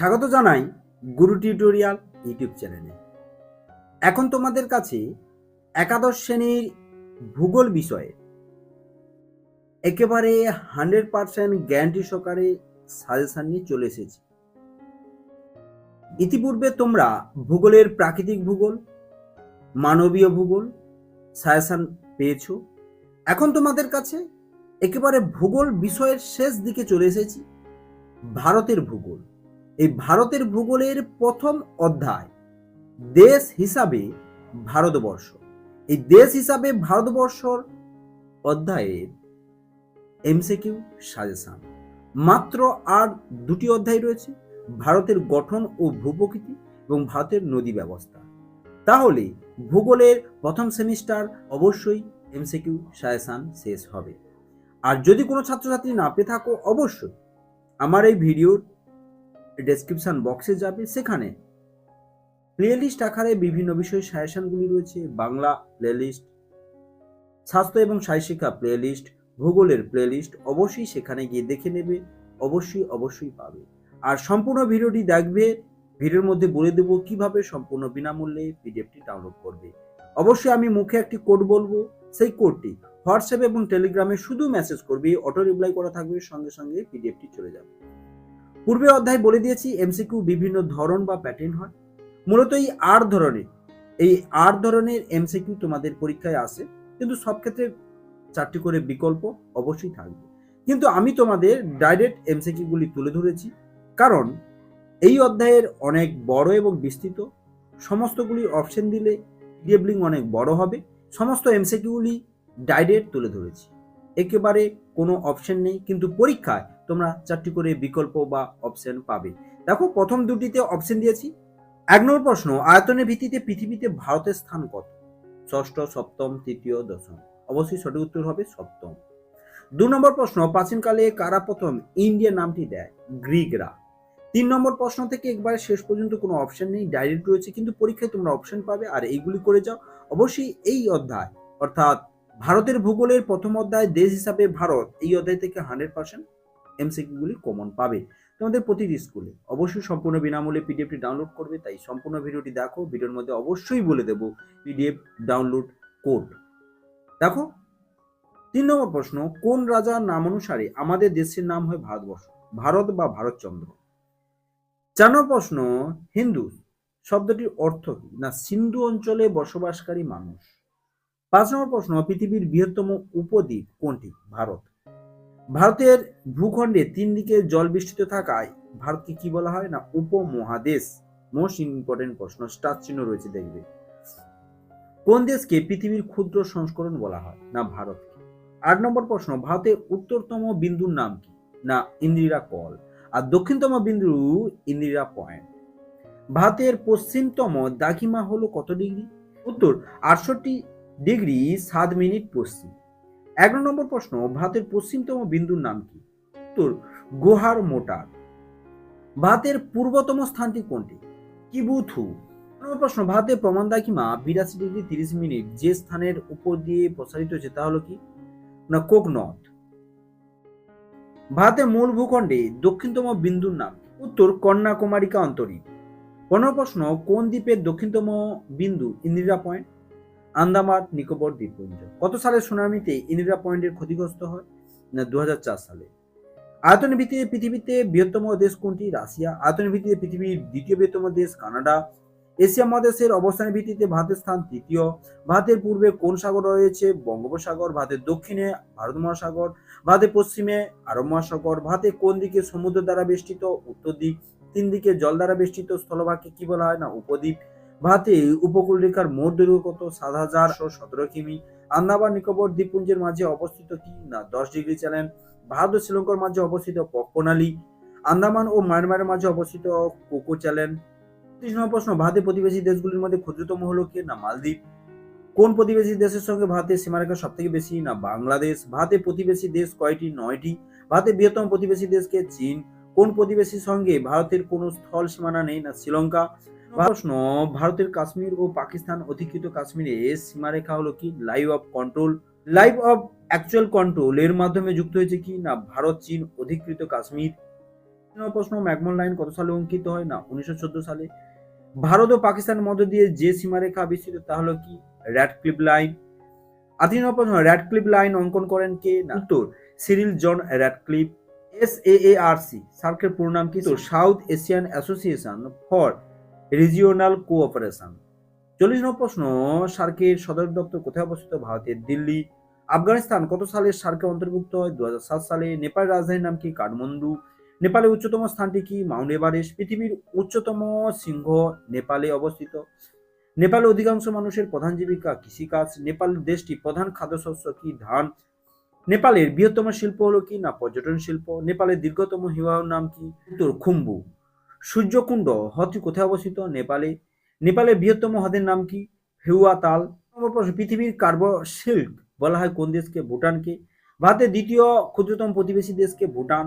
স্বাগত জানাই গুরু tutorial YouTube চ্যানেলে। এখন তোমাদের কাছে একাদশ শ্রেণির ভূগোল বিষয়ে একেবারে হান্ড্রেড পার্সেন্ট গ্যারান্টি সহকারে সাজেশন নিয়ে চলে এসেছি। ইতিপূর্বে তোমরা ভূগোলের প্রাকৃতিক ভূগোল, মানবীয় ভূগোল সাজেশন পেয়েছ। এখন তোমাদের কাছে একেবারে ভূগোল বিষয়ের শেষ দিকে চলে এসেছি, ভারতের ভূগোল। এই ভারতের ভূগোলের প্রথম অধ্যায়, দেশ হিসাবে ভারতবর্ষ। এই দেশ হিসাবে ভারতবর্ষর অধ্যায়ের এমসিকিউ সাজেশন। মাত্র আর দুটি অধ্যায় রয়েছে, ভারতের গঠন ও ভূপ্রকৃতি এবং ভারতের নদী ব্যবস্থা। তাহলে ভূগোলের প্রথম সেমিস্টার অবশ্যই এমসিকিউ সাজেশন শেষ হবে। আর যদি কোনো ছাত্রছাত্রী না পেয়ে থাকো, অবশ্যই আমার এই ভিডিওর ডেসক্রিপশন বক্সে যাবে, সেখানে প্লেলিস্ট আকারে বিভিন্ন বিষয়ের সাজেশনগুলি রয়েছে, বাংলা প্লেলিস্ট স্বাস্থ্য এবং শিক্ষা প্লেলিস্ট ভূগোলের প্লেলিস্ট অবশ্যই সেখানে গিয়ে দেখে নেবে, অবশ্যই অবশ্যই পাবে। আর সম্পূর্ণ ভিডিওটি দেখবে, ভিডিওর মধ্যে বলে দেবো কীভাবে সম্পূর্ণ বিনামূল্যে পিডিএফটি ডাউনলোড করবে। অবশ্যই আমি মুখে একটি কোড বলব, সেই কোডটি হোয়াটসঅ্যাপ এবং টেলিগ্রামে শুধু মেসেজ করবে, অটো রিপ্লাই করা থাকবে, সঙ্গে সঙ্গে পিডিএফটি চলে যাবে। পূর্বে অধ্যায় বলে দিয়েছি এমসিকিউ বিভিন্ন ধরন বা প্যাটার্ন হয়। মূলত এই আট ধরনের, এই আট ধরনের এমসিকিউ তোমাদের পরীক্ষায় আসে, কিন্তু সব ক্ষেত্রে চারটি করে বিকল্প অবশ্যই থাকবে। কিন্তু আমি তোমাদের ডাইরেক্ট এমসিকিউগুলি তুলে ধরেছি, কারণ এই অধ্যায়ের অনেক বড় এবং বিস্তৃত, সমস্তগুলি অপশন দিলে ডিএবলিং অনেক বড় হবে, সমস্ত এমসিকিউগুলি ডাইরেক্ট তুলে ধরেছি। একেবারে কোনো অপশন নেই, কিন্তু পরীক্ষায় তোমরা চারটি করে বিকল্প বা অপশন পাবে। দেখো, প্রথম দুটিতে অপশন দিয়েছি। এক নম্বর প্রশ্ন, আয়তনের ভিত্তিতে পৃথিবীতে ভারতের স্থান কত? ষষ্ঠ, সপ্তম, তৃতীয়, দশম। অবশ্যই সঠিক উত্তর হবে সপ্তম। দু নম্বর প্রশ্ন, প্রাচীনকালে কারা প্রথম ইন্ডিয়া নামটি দেয়? গ্রিকরা। তিন নম্বর প্রশ্ন থেকে একবারে শেষ পর্যন্ত কোনো অপশন নেই ডাইরেক্ট রয়েছে, কিন্তু পরীক্ষায় তোমরা অপশন পাবে। আর এইগুলি করে যাও। অবশ্যই এই অধ্যায়, অর্থাৎ ভারতের ভূগোলের প্রথম অধ্যায় দেশ হিসাবে ভারত, এই অধ্যায় থেকে হান্ড্রেড পার্সেন্ট এমসিকিউগুলি কমন পাবে। তোমাদের প্রতিটি স্কুলে অবশ্যই সম্পূর্ণ বিনামূল্যে পিডিএফটি ডাউনলোড করবে, তাই সম্পূর্ণ ভিডিওটি দেখো, ভিডিওর মধ্যে অবশ্যই বলে দেবো পিডিএফ ডাউনলোড কোড দেখো, তিন নম্বর প্রশ্ন, কোন রাজার নাম অনুসারে আমাদের দেশের নাম হয় ভারতবর্ষ? ভারত বা ভারতচন্দ্র? চার নম্বর প্রশ্ন, হিন্দু, শব্দটির অর্থ কি? না, সিন্ধু অঞ্চলে বসবাসকারী মানুষ। পাঁচ নম্বর প্রশ্ন, পৃথিবীর বৃহত্তম উপদ্বীপ কোনটি? ভারত। ভারতের ভূখণ্ডে তিন দিকে জল বেষ্টিত থাকায় ভারতকে কি বলা হয় না, উপমহাদেশ? মোস্ট ইম্পর্টেন্ট প্রশ্ন, স্টার চিহ্ন রয়েছে, দেখবে। কোন দেশকে পৃথিবীর ক্ষুদ্র সংস্করণ বলা হয়? না ভারত আট নম্বর প্রশ্ন, ভারতের উত্তরতম বিন্দুর নাম কি? না, ইন্দিরা কল। আর দক্ষিণতম বিন্দু, ইন্দিরা পয়েন্ট। ভারতের পশ্চিমতম দাঘিমা হলো কত ডিগ্রি? উত্তর, আটষট্টি ডিগ্রি সাত মিনিট পশ্চিম। এগারো নম্বর প্রশ্ন ভারতের পশ্চিমতম বিন্দুর নাম কি? উত্তর, গোহার মোটার। ভারতের পূর্বতম স্থানটি কোনটি? কিবুথু। নম্বর প্রশ্ন ভারতের প্রমাণ দাকিমা বিরাশি ডিগ্রি তিরিশ মিনিট। যে স্থানের উপর দিয়ে প্রসারিত হয়েছে তা হলো কি? না কোকনথ ভারতের মূল ভূখণ্ডে দক্ষিণতম বিন্দুর নাম উত্তর কন্যাকুমারিকা অন্তরীপ পনেরো প্রশ্ন, কোন দ্বীপের দক্ষিণতম বিন্দু ইন্দিরা পয়েন্ট? আন্দামান, নিকোবর, দ্বীপপুঞ্জ। কত সালে সুনামিতে ইন্দিরা পয়েন্টের ক্ষতিগ্রস্ত হয়? না দু হাজার চার সালে। আয়তনের ভিত্তিতে পৃথিবীতে বৃহত্তম দেশ কোনটি? রাশিয়া। আয়তনের ভিত্তিতে পৃথিবীর দ্বিতীয় বৃহত্তম দেশ কানাডা। এশিয়া মহাদেশের অবস্থানের ভিত্তিতে ভারতের স্থান তৃতীয়। ভারতের পূর্বে কোন সাগর রয়েছে? বঙ্গোপসাগর। ভারতের দক্ষিণে ভারত মহাসাগর। ভারতের পশ্চিমে আরব মহাসাগর। ভারতের কোন দিকে সমুদ্র দ্বারা বেষ্টিত? উত্তর দিক। তিন দিকে জল দ্বারা বেষ্টিত? স্থলভাগকে কি বলা হয়? না, উপদ্বীপ। ভারতে উপকূল রেখার মোট দৈর্ঘ্য কত? সাত হাজার সতেরো কিমি। আন্দামান নিকোবর দ্বীপপুঞ্জের মাঝে অবস্থিত কি? না, দশ ডিগ্রি চ্যানেল ভারত ও শ্রীলঙ্কার মাঝে অবস্থিত প্রণালী। আন্দামান ও মায়ানমারের মাঝে অবস্থিত কোকো চ্যানেল ত্রিশ নম্বর প্রশ্ন, ভারতের প্রতিবেশী দেশগুলির মধ্যে ক্ষুদ্রতম হলো কে? না, মালদ্বীপ। কোন প্রতিবেশী দেশের সঙ্গে ভারতের সীমারেখা সব থেকে বেশি? না, বাংলাদেশ। ভারতের প্রতিবেশী দেশ কয়টি? নয়টি। ভারতের বৃহত্তম প্রতিবেশী দেশকে চীন। কোন প্রতিবেশীর সঙ্গে ভারতের কোনো স্থল সীমানা নেই? না, শ্রীলঙ্কা। প্রশ্ন ভারতের কাশ্মীর ও পাকিস্তান অধিকৃত কাশ্মীরে সীমারেখা হলো কি? Line of control line of actual control এর মাধ্যমে যুক্ত হয়েছে কি? না, ভারত, চীন অধিকৃত কাশ্মীর? প্রশ্ন ম্যাকমোহন লাইন কত সালে অঙ্কিত হয়? না, উনিশশো চোদ্দ সালে। ভারত ও পাকিস্তানের মধ্য দিয়ে যে সীমারেখা বিস্তৃত, তা হলো কি? র্যাড ক্লিপ লাইন আদি প্রশ্ন র্যাড ক্লিপ লাইন অঙ্কন করেন কে? না, উত্তর Cyril John Radcliffe S A R C সার্কের পুরো নাম কি? তো South Asian Association for Regional Cooperation. চল্লিশ নম্বর প্রশ্ন, সার্কের সদর দপ্তর কোথায় অবস্থিত? ভারতের দিল্লি। আফগানিস্তান, কত সালে সার্কে অন্তর্ভুক্ত হয়? দু হাজার সাত সালে। নেপালের রাজধানীর নাম কি? কাঠমান্ডু। নেপালের উচ্চতম স্থানটি কি? Mount Everest. পৃথিবীর উচ্চতম সিংহ নেপালে অবস্থিত। নেপালের অধিকাংশ মানুষের প্রধান জীবিকা কৃষিকাজ। নেপাল দেশটি প্রধান খাদ্যশস্য কি? ধান। নেপালের বৃহত্তম শিল্প হলো কি? না, পর্যটন শিল্প। নেপালের দীর্ঘতম হিমালয়ের নাম কি? উত্তর, খুম্বু। সূর্যকুণ্ড, হ্রদটি কোথায় অবস্থিত? নেপালে। নেপালের বৃহত্তম হ্রদের নাম কি? হেউয়া তাল। পৃথিবীর কার্ব সিল্ক বলা হয় কোন দেশকে? ভুটানকে। ভারতের দ্বিতীয় ক্ষুদ্রতম প্রতিবেশী দেশকে ভুটান।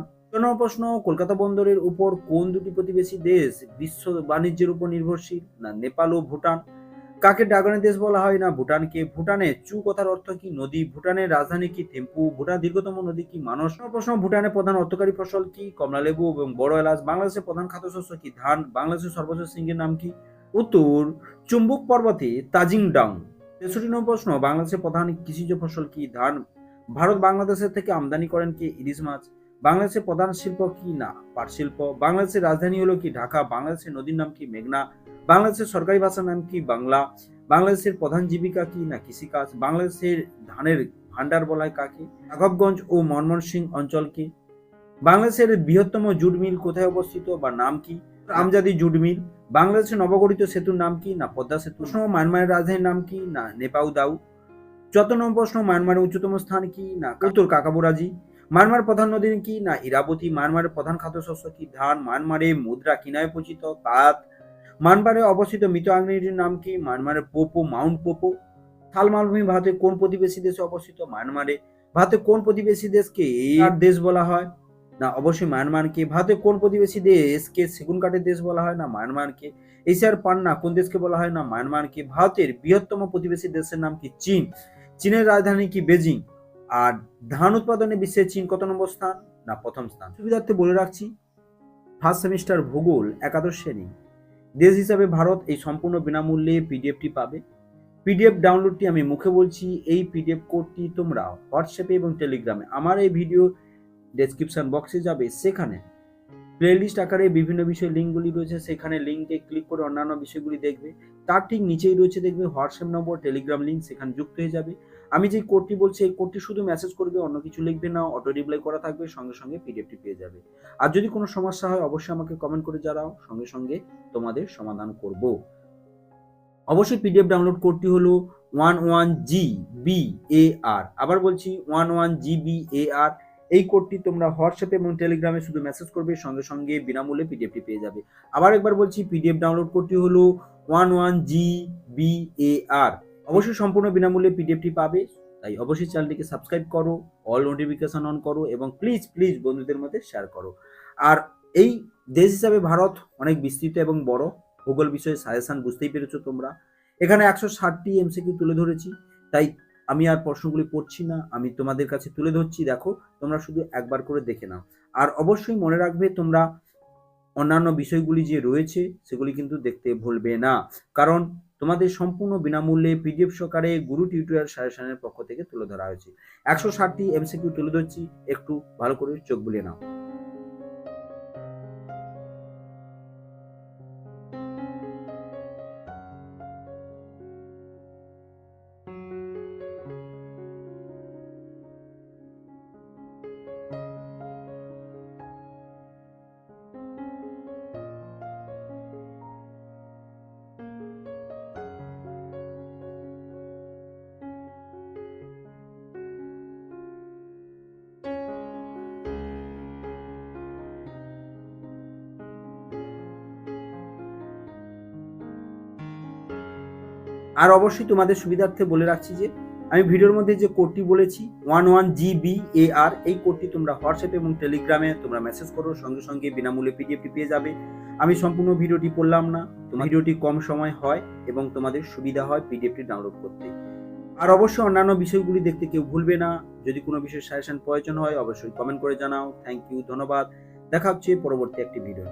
প্রশ্ন, কলকাতা বন্দরের উপর কোন দুটি প্রতিবেশী দেশ বিশ্ব বাণিজ্যের উপর নির্ভরশীল, না নেপাল ও ভুটান? কাকে ড্রাগনের দেশ বলা হয় না, ভুটানকে? ভুটানে চু কথার অর্থ কি নদী? ভুটানের রাজধানী কি থেম্পু? ভুটান দীর্ঘতম নদী কি মানস? প্রশ্ন ভুটানের প্রধান অর্থকারী ফসল কি? কমলালেবু এবং বড় এলাচ। বাংলাদেশের প্রধান খাদ্যশস্য কি ধান? বাংলাদেশের সর্বোচ্চ সিংহের নাম কি? উত্তর, চুম্বুক পর্বতে তাজিং ডাং তেষট্টি নম্বর প্রশ্ন, বাংলাদেশের প্রধান কৃষিজ ফসল কি ধান? ভারত বাংলাদেশের থেকে আমদানি করেন কি ইলিশ মাছ? বাংলাদেশের প্রধান শিল্প কি? না, পাট শিল্প। বাংলাদেশের রাজধানী হলো কি ঢাকা? বাংলাদেশের নদীর নাম কি মেঘনা? বাংলাদেশের সরকারি ভাষার নাম কি বাংলা? বাংলাদেশের প্রধান জীবিকা কি না কৃষিকাজ? বাংলাদেশের ধানের ভান্ডার বলায় কাকে? রাঘবগঞ্জ ও ময়মনসিং অঞ্চলকে বাংলাদেশের বৃহত্তম জুট মিল কোথায় অবস্থিত বা নাম কি? Amjadi jute mill. বাংলাদেশের নবগঠিত সেতুর নাম কি না পদ্মা সেতু? প্রশ্ন, মায়ানমারের রাজধানীর নাম কি না নেপাউ দাউ? চত নম্বর প্রশ্ন, মায়ানমারের উচ্চতম স্থান কি না উত্তর কাকাবুরাজি মায়ানমার প্রধান নদী কি না ইরাবতী? মায়ানমারের প্রধান খাদ্যশস্য কি ধান? মায়ানমারে মুদ্রা কি নামে পরিচিত? তাঁত মায়ানমারে অবস্থিত মৃত আগ্নেয়গিরির নাম কি? মায়ানমারের পোপো, মাউন্ট পোপো। থাল মালভূমি ভারতের কোন প্রতিবেশী দেশে অবস্থিত? মায়ানমারে ভারতের কোন প্রতিবেশী দেশকে এই দেশ বলা হয়? না, অবশ্যই মায়ানমারকে ভারতের কোন প্রতিবেশী দেশকে সেগুন কাঠের দেশ বলা হয়? না মায়ানমারকে এশিয়ার পান্না কোন দেশকে বলা হয়? না মায়ানমারকে ভারতের বৃহত্তম প্রতিবেশী দেশের নাম কি? চীন। চীনের রাজধানী কি? বেজিং। আর ধান উৎপাদনে বিশ্বের চীন কত নম্বর স্থান? না, প্রথম স্থান। সুবিধার্থে বলে রাখছি, ফার্স্ট সেমিস্টার ভূগোল একাদশ শ্রেণি। দেশ হিসাবে ভারত এই সম্পূর্ণ বিনামূল্যে পিডিএফটি পাবে। পিডিএফ ডাউনলোডটি আমি মুখে বলছি, এই পিডিএফ কোডটি তোমরা হোয়াটসঅ্যাপে এবং টেলিগ্রামে আমার এই ভিডিও ডেসক্রিপশন বক্সে যাবে। সেখানে প্লেলিস্ট আকারে বিভিন্ন বিষয়ের লিঙ্কগুলি রয়েছে। সেখানে লিঙ্কে ক্লিক করে অন্যান্য বিষয়গুলি দেখবে। তার ঠিক নিচেই রয়েছে দেখবে হোয়াটসঅ্যাপ নম্বর টেলিগ্রাম লিঙ্ক সেখানে যুক্ত হয়ে যাবে। আমি যে কোডটি বলছি, এই কোডটি শুধু মেসেজ করবে, অন্য কিছু লিখবে না অটো রিপ্লাই করা থাকবে, সঙ্গে সঙ্গে পিডিএফটি পেয়ে যাবে। আর যদি কোনো সমস্যা হয়, অবশ্যই আমাকে কমেন্ট করে জানাও, সঙ্গে সঙ্গে তোমাদের সমাধান করব। অবশ্যই পিডিএফ ডাউনলোড কোডটি হলো one one G B A R. আবার বলছি, one one G B A R, এই কোডটি তোমরা হোয়াটসঅ্যাপে এবং টেলিগ্রামে শুধু মেসেজ করবে, সঙ্গে সঙ্গে বিনামূল্যে পিডিএফটি পেয়ে যাবে। আবার একবার বলছি পিডিএফ ডাউনলোড কোডটি হলো one one G B A R. অবশ্যই সম্পূর্ণ বিনামূল্যে পিডিএফটি পাবে। তাই অবশ্যই চ্যানেলটিকে সাবস্ক্রাইব করো অল নোটিফিকেশন অন করো এবং প্লিজ প্লিজ বন্ধুদের মধ্যে শেয়ার করো। আর এই দেশ হিসাবে ভারত অনেক বিস্তৃত এবং বড়। ভূগোল বিষয়ে সাজেশান বুঝতেই পেরেছ তোমরা। এখানে একশো ষাটটি এমসিকিউ তুলে ধরেছি। তাই আমি আর প্রশ্নগুলি পড়ছি না, আমি তোমাদের কাছে তুলে ধরছি। দেখো, তোমরা শুধু একবার করে দেখে নাও। আর অবশ্যই মনে রাখবে, তোমরা অন্যান্য বিষয়গুলি যে রয়েছে, সেগুলি কিন্তু দেখতে ভুলবে না। কারণ তোমাদের সম্পূর্ণ বিনামূল্যে পিডিএফ সহকারে গুরু টিউটোরিয়াল সাজেশনের পক্ষ থেকে তুলে ধরা হয়েছে। একশো ষাটটি এমসিকিউ তুলে ধরছি, একটু ভালো করে চোখ বুলিয়ে নাও। আর অবশ্যই তোমাদের সুবিধার্থে বলে রাখছি যে, আমি ভিডিওর মধ্যে যে কোডটি বলেছি one one GB A R এই কোডটি তোমরা হোয়াটসঅ্যাপ এবং টেলিগ্রামে তোমরা মেসেজ করো, সঙ্গে সঙ্গে বিনামূল্যে পিডিএফটি পেয়ে যাবে। আমি সম্পূর্ণ ভিডিওটি করলাম না তোমার ভিডিওটি কম সময় হয় এবং তোমাদের সুবিধা হয় পিডিএফটি ডাউনলোড করতে। আর অবশ্যই অন্যান্য বিষয়গুলি দেখতে কেউ ভুলবে না, যদি কোনো বিষয়ের সাজেশন প্রয়োজন হয়, অবশ্যই কমেন্ট করে জানাও। থ্যাংক ইউ ধন্যবাদ। দেখা হচ্ছে পরবর্তী একটি ভিডিও